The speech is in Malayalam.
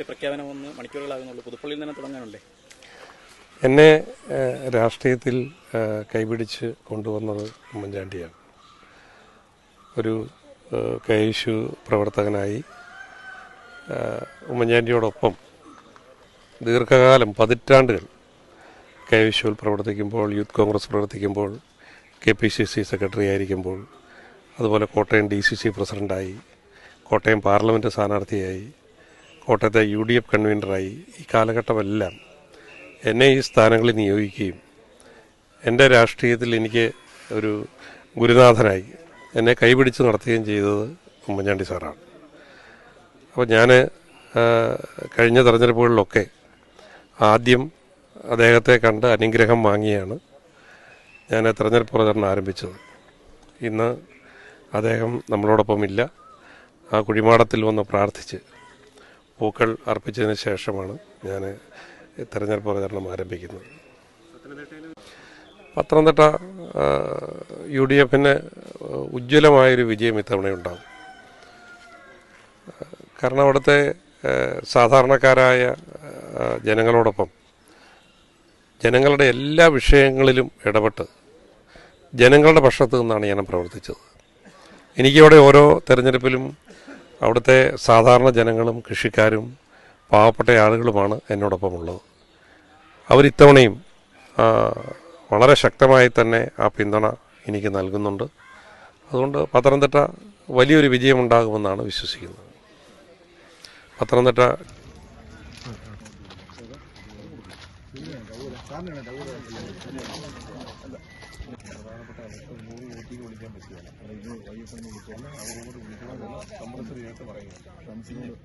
സ്ഥാനാർത്ഥി പ്രഖ്യാപനം ഒന്ന് മണിക്കൂറുകളാകുന്നുള്ളൂ. പുതുപ്പള്ളിയിൽ തന്നെ തുടങ്ങാനല്ലേ എന്നെ രാഷ്ട്രീയത്തിൽ കൈപിടിച്ച് കൊണ്ടുവന്നത് ഉമ്മൻചാണ്ടിയാണ്. ഒരു കേശു പ്രവർത്തകനായി ഉമ്മൻചാണ്ടിയോടൊപ്പം ദീർഘകാലം പതിറ്റാണ്ടുകൾ കെ യുവിൽ പ്രവർത്തിക്കുമ്പോൾ യൂത്ത് കോൺഗ്രസ് പ്രവർത്തിക്കുമ്പോൾ K P C C secretary ആയിരിക്കുമ്പോൾ അതുപോലെ കോട്ടയം ഡി സി സി പ്രസിഡന്റായി കോട്ടയം പാർലമെന്റ് സ്ഥാനാർത്ഥിയായി കോട്ടയത്തെ യു ഡി എഫ് കൺവീനറായി ഈ കാലഘട്ടമെല്ലാം എന്നെ ഈ സ്ഥാനങ്ങളിൽ നിയോഗിക്കുകയും എന്റെ രാഷ്ട്രീയത്തിൽ എനിക്ക് ഒരു ഗുരുനാഥനായി എന്നെ കൈപിടിച്ച് നടത്തുകയും ചെയ്തത് ഉമ്മൻചാണ്ടി സാറാണ്. അപ്പോൾ ഞാൻ കഴിഞ്ഞ തെരഞ്ഞെടുപ്പുകളിലൊക്കെ ആദ്യം അദ്ദേഹത്തെ കണ്ട് അനുഗ്രഹം വാങ്ങിയാണ് ഞാൻ തെരഞ്ഞെടുപ്പ് പ്രചരണം ആരംഭിച്ചത്. ഇന്ന് അദ്ദേഹം നമ്മളോടൊപ്പം ഇല്ല ആ കുഴിമാടത്തിൽ വന്ന് പ്രാർത്ഥിച്ച് പൂക്കൾ അർപ്പിച്ചതിന് ശേഷമാണ് ഞാൻ തെരഞ്ഞെടുപ്പ് പ്രചരണം ആരംഭിക്കുന്നത്. പത്തനംതിട്ട യു ഡി എഫിന് ഉജ്ജ്വലമായൊരു വിജയം ഇത്തവണയുണ്ടാകും. കാരണം അവിടുത്തെ സാധാരണക്കാരായ ജനങ്ങളോടൊപ്പം ജനങ്ങളുടെ എല്ലാ വിഷയങ്ങളിലും ഇടപെട്ട് ജനങ്ങളുടെ പക്ഷത്തു നിന്നാണ് ഞാൻ പ്രവർത്തിച്ചത്. എനിക്കിവിടെ ഓരോ തെരഞ്ഞെടുപ്പിലും അവിടുത്തെ സാധാരണ ജനങ്ങളും കൃഷിക്കാരും പാവപ്പെട്ട ആളുകളുമാണ് എന്നോടൊപ്പമുള്ളത്. അവരിത്തവണയും വളരെ ശക്തമായി തന്നെ ആ പിന്തുണ എനിക്ക് നൽകുന്നുണ്ട്. അതുകൊണ്ട് പത്തനംതിട്ട വലിയൊരു വിജയമുണ്ടാകുമെന്നാണ് വിശ്വസിക്കുന്നത്. പത്തനംതിട്ട വിളിക്കാൻ പറ്റുകയില്ല. ഇത് എന്ന് വിളിച്ചാൽ അവരോട് വിളിക്കണമെന്നുള്ള കമ്പൽസറി ആയിട്ട് പറയുന്നത് സംശയം